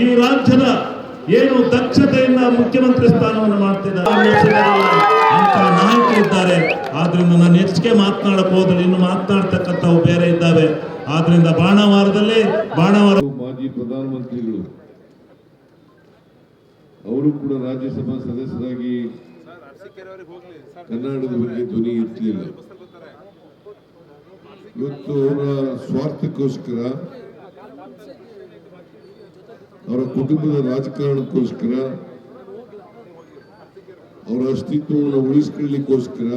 ಈ ರಾಜ್ಯದ ಏನು ದಕ್ಷತೆಯಿಂದ ಮುಖ್ಯಮಂತ್ರಿ ಸ್ಥಾನವನ್ನು ಮಾಡ್ತಿದ್ದಾರೆ ಅಂತ ನಾಯಕರಿದ್ದಾರೆ. ಆದ್ರಿಂದ ನಾನು ಹೆಚ್ಚಿಗೆ ಮಾತನಾಡಕ್ ಹೋದ್ರೆ ಇನ್ನು ಮಾತನಾಡ್ತಕ್ಕಂಥವು ಬೇರೆ ಇದ್ದಾವೆ. ಆದ್ರಿಂದ ಬಾಣವಾರದಲ್ಲಿ ಬಾಣವಾರ ಮಾಜಿ ಪ್ರಧಾನಮಂತ್ರಿಗಳು. ಅವರು ಕೂಡ ರಾಜ್ಯಸಭಾ ಸದಸ್ಯರಾಗಿ ಕನ್ನಡದ ಬಗ್ಗೆ ಧ್ವನಿ ಇರ್ತಿಲ್ಲ ಇವತ್ತು ಅವರ ಸ್ವಾರ್ಥಕ್ಕೋಸ್ಕರ ಅವರ ಕುಟುಂಬದ ರಾಜಕಾರಣಕ್ಕೋಸ್ಕರ, ಅವರ ಅಸ್ತಿತ್ವವನ್ನು ಉಳಿಸ್ಕೊಳ್ಳಿಕ್ಕೋಸ್ಕರ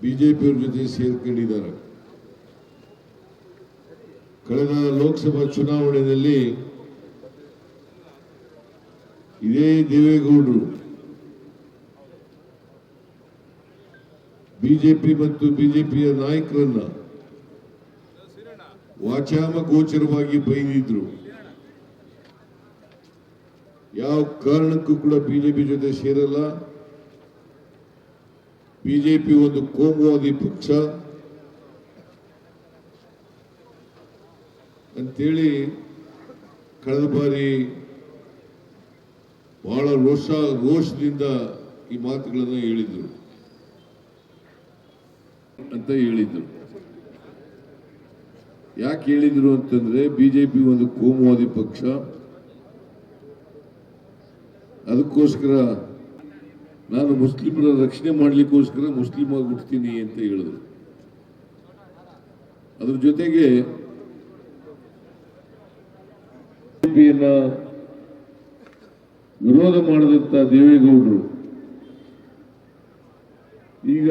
ಬಿಜೆಪಿಯವ್ರ ಜೊತೆ ಸೇರ್ಕೊಂಡಿದ್ದಾರೆ. ಕಳೆದ ಲೋಕಸಭಾ ಚುನಾವಣೆಯಲ್ಲಿ ಇದೇ ದೇವೇಗೌಡರು ಬಿಜೆಪಿ ಮತ್ತು ಬಿಜೆಪಿಯ ನಾಯಕರನ್ನ ವಾಚಾಮ ಗೋಚರವಾಗಿ ಬೈದಿದ್ರು. ಯಾವ ಕಾರಣಕ್ಕೂ ಕೂಡ ಬಿಜೆಪಿ ಜೊತೆ ಸೇರಲ್ಲ. ಬಿಜೆಪಿ ಒಂದು ಕೋಮುವಾದಿ ಪಕ್ಷ. ಅಂತೇಳಿ ಕಳೆದ ಬಾರಿ ಬಹಳ ರೋಷ, ರೋಷದಿಂದ ಈ ಮಾತುಗಳನ್ನು ಹೇಳಿದರು. ಅಂತ ಹೇಳಿದ್ರು. ಯಾಕೆ ಹೇಳಿದ್ರು ಅಂತಂದ್ರೆ ಬಿಜೆಪಿ ಒಂದು ಕೋಮುವಾದಿ ಪಕ್ಷ. ಅದಕ್ಕೋಸ್ಕರ ನಾನು ಮುಸ್ಲಿಮರ ರಕ್ಷಣೆ ಮಾಡಲಿಕ್ಕೋಸ್ಕರ ಮುಸ್ಲಿಮ್ ಆಗಿಬಿಡ್ತೀನಿ ಅಂತ ಹೇಳಿದ್ರು. ಅದ್ರ ಜೊತೆಗೆ ಬಿಜೆಪಿಯನ್ನ ವಿರೋಧ ಮಾಡಿದಂತ ದೇವೇಗೌಡರು, ಈಗ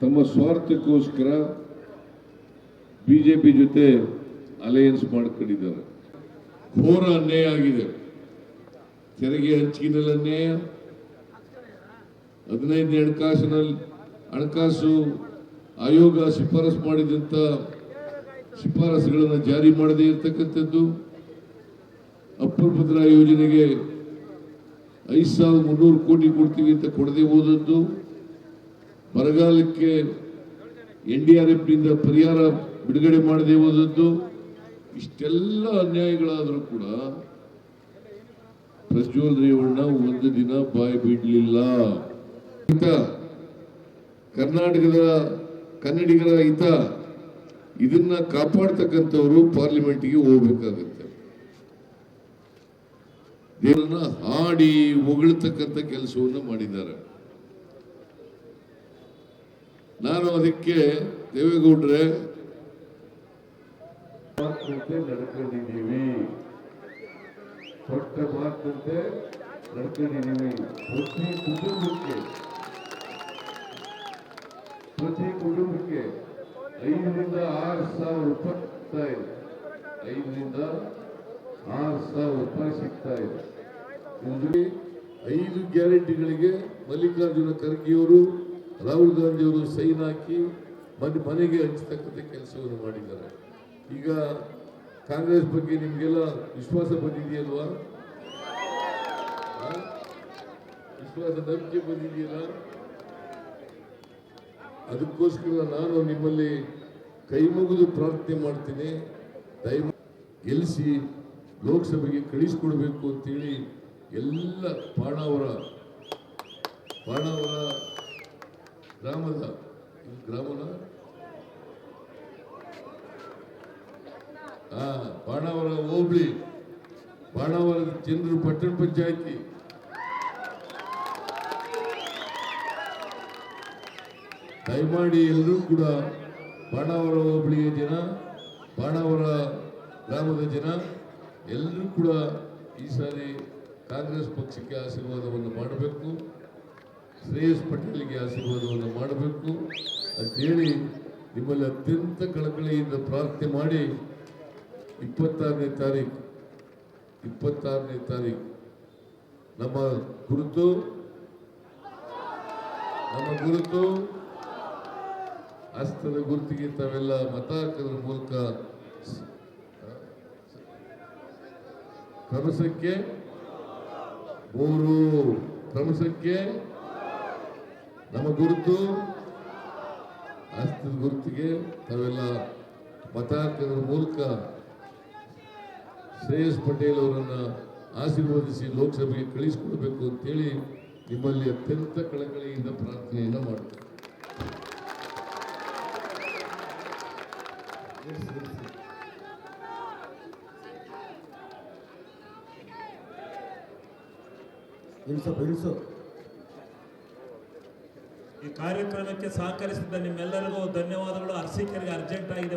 ತಮ್ಮ ಸ್ವಾರ್ಥಕ್ಕೋಸ್ಕರ ಬಿಜೆಪಿ ಜೊತೆ ಅಲಯನ್ಸ್ ಮಾಡ್ಕೊಂಡಿದ್ದಾರೆ. ಘೋರ ಅನ್ಯಾಯ ಆಗಿದೆ. ತೆರಿಗೆ ಹಂಚಿಕೆನಲ್ಲಿ ಅನ್ಯಾಯ ಹದಿನೈದನೇ ಹಣಕಾಸಿನಲ್ಲಿ ಹಣಕಾಸು ಆಯೋಗ ಶಿಫಾರಸು ಮಾಡಿದಂತ ಶಿಫಾರಸುಗಳನ್ನು ಜಾರಿ ಮಾಡದೇ ಇರತಕ್ಕಂಥದ್ದು ಅಪ್ಪರ್ ಭದ್ರಾ ಯೋಜನೆಗೆ ಐದು ಸಾವಿರದ ಮುನ್ನೂರು ಕೋಟಿ ಕೊಡ್ತೀವಿ ಅಂತ ಕೊಡದೆ ಹೋದದ್ದು. ಬರಗಾಲಕ್ಕೆ ಎನ್ ಡಿ ಆರ್ ಎಫ್ನಿಂದ ಪರಿಹಾರ ಬಿಡುಗಡೆ ಮಾಡದೆ ಹೋದದ್ದು, ಇಷ್ಟೆಲ್ಲ ಅನ್ಯಾಯಗಳಾದರೂ ಕೂಡ ಪ್ರಜ್ವಲ್ ರೇವಣ್ಣ ಒಂದು ದಿನ ಬಾಯಿ ಬಿಡಲಿಲ್ಲ. ಹಿತ, ಕರ್ನಾಟಕದ ಕನ್ನಡಿಗರ ಹಿತ, ಇದನ್ನ ಕಾಪಾಡ್ತಕ್ಕಂಥವ್ರು ಪಾರ್ಲಿಮೆಂಟ್ಗೆ ಹೋಗ್ಬೇಕಾಗತ್ತೆ. ದೇವರನ್ನ ಹಾಡಿ ಹೊಗಳ್ತಕ್ಕಂಥ ಕೆಲಸವನ್ನು ಮಾಡಿದ್ದಾರೆ. ನಾನು ಅದಕ್ಕೆ ದೇವೇಗೌಡ್ರೆ ಮಾತಿನಂತೆ ನಡ್ಕೊಂಡಿದ್ದೀವಿ. ಕೊಟ್ಟ ಮಾತಿನಂತೆ ನಡ್ಕೊಂಡಿದ್ದೀವಿ. ಪ್ರತಿ ಕುಟುಂಬಕ್ಕೆ ಪ್ರತಿ ಕುಟುಂಬಕ್ಕೆ ಐದರಿಂದ ಆರು ಸಾವಿರ ರೂಪಾಯಿ ಸಿಗ್ತಾ ಇದೆ. ಐದರಿಂದ ಆರು ಸಾವಿರ ರೂಪಾಯಿ ಸಿಗ್ತಾ ಇದೆ. ಇಲ್ಲಿ ಐದು ಗ್ಯಾರಂಟಿಗಳಿಗೆ ಮಲ್ಲಿಕಾರ್ಜುನ ಖರ್ಗೆಯವರು, ರಾಹುಲ್ ಗಾಂಧಿಯವರು ಸೈನ್ ಹಾಕಿ ಮನೆ ಮನೆಗೆ ಹಂಚತಕ್ಕಂಥ ಕೆಲಸವನ್ನು ಮಾಡಿದ್ದಾರೆ. ಈಗ ಕಾಂಗ್ರೆಸ್ ಬಗ್ಗೆ ನಿಮಗೆಲ್ಲ ವಿಶ್ವಾಸ ಬಂದಿದೆಯಲ್ವಾ? ವಿಶ್ವಾಸ ನಂಬಿಕೆ ಬಂದಿದೆಯಲ್ಲ? ಅದಕ್ಕೋಸ್ಕರ ನಾನು ನಿಮ್ಮಲ್ಲಿ ಕೈ ಮುಗಿದು ಪ್ರಾರ್ಥನೆ ಮಾಡ್ತೀನಿ. ದಯಮಾಡಿ ಗೆಲ್ಲಿಸಿ, ಲೋಕಸಭೆಗೆ ಕಳಿಸ್ಕೊಡ್ಬೇಕು ಅಂತೇಳಿ ಎಲ್ಲ ಪಾಣಾವರ ಪಾಣಾವರ ಗ್ರಾಮದ ಗ್ರಾಮನ? ಬಾಣಾವರ ಹೋಬಳಿ ಬಾಣಾವರ ಜನರು ಪಟ್ಟಣ ಪಂಚಾಯತಿ. ದಯಮಾಡಿ ಎಲ್ಲರೂ ಕೂಡ ಬಾಣಾವರ ಹೋಬಳಿಯ ಜನ ಬಾಣಾವರ ಗ್ರಾಮದ ಜನ, ಎಲ್ಲರೂ ಕೂಡ ಈ ಸಾರಿ ಕಾಂಗ್ರೆಸ್ ಪಕ್ಷಕ್ಕೆ ಆಶೀರ್ವಾದವನ್ನು ಮಾಡಬೇಕು, ಶ್ರೇಯಸ್ ಪಟೇಲ್ಗೆ ಆಶೀರ್ವಾದವನ್ನು ಮಾಡಬೇಕು. ಅಂತೇಳಿ ನಿಮ್ಮಲ್ಲಿ ಅತ್ಯಂತ ಕಳಕಳಿಯಿಂದ ಪ್ರಾರ್ಥನೆ ಮಾಡಿ ಇಪ್ಪತ್ತಾರನೇ ತಾರೀಕು ಇಪ್ಪತ್ತಾರನೇ ತಾರೀಕು ನಮ್ಮ ಗುರುತು ನಮ್ಮ ಗುರುತು ಅಸ್ತದ ಗುರುತಿಗೆ ತಾವೆಲ್ಲ ಮತ ಹಾಕೋದ್ರ ಮೂಲಕ ಕ್ರಮಸಕ್ಕೆ ಮೂರು ಕ್ರಮಸಕ್ಕೆ ನಮ್ಮ ಗುರುತು ಅಸ್ತದ ಗುರುತಿಗೆ ತಾವೆಲ್ಲ ಮತ ಹಾಕೋದ್ರ ಮೂಲಕ ಶ್ರೇಯಸ್ ಪಟೇಲ್ ಅವರನ್ನ ಆಶೀರ್ವದಿಸಿ ಲೋಕಸಭೆಗೆ ಕಳಿಸಿಕೊಡ್ಬೇಕು ಅಂತೇಳಿ ನಿಮ್ಮಲ್ಲಿ ಅತ್ಯಂತ ಕಳಕಳಿಯಿಂದ ಪ್ರಾರ್ಥನೆಯನ್ನು ಇಳಿಸು ಈ ಕಾರ್ಯಕ್ರಮಕ್ಕೆ ಸಹಕರಿಸಿದ ನಿಮ್ಮೆಲ್ಲರಿಗೂ ಧನ್ಯವಾದಗಳು. ಅರ್ಸಿಕರಿಗೆ ಅರ್ಜೆಂಟ್ ಆಗಿದೆ.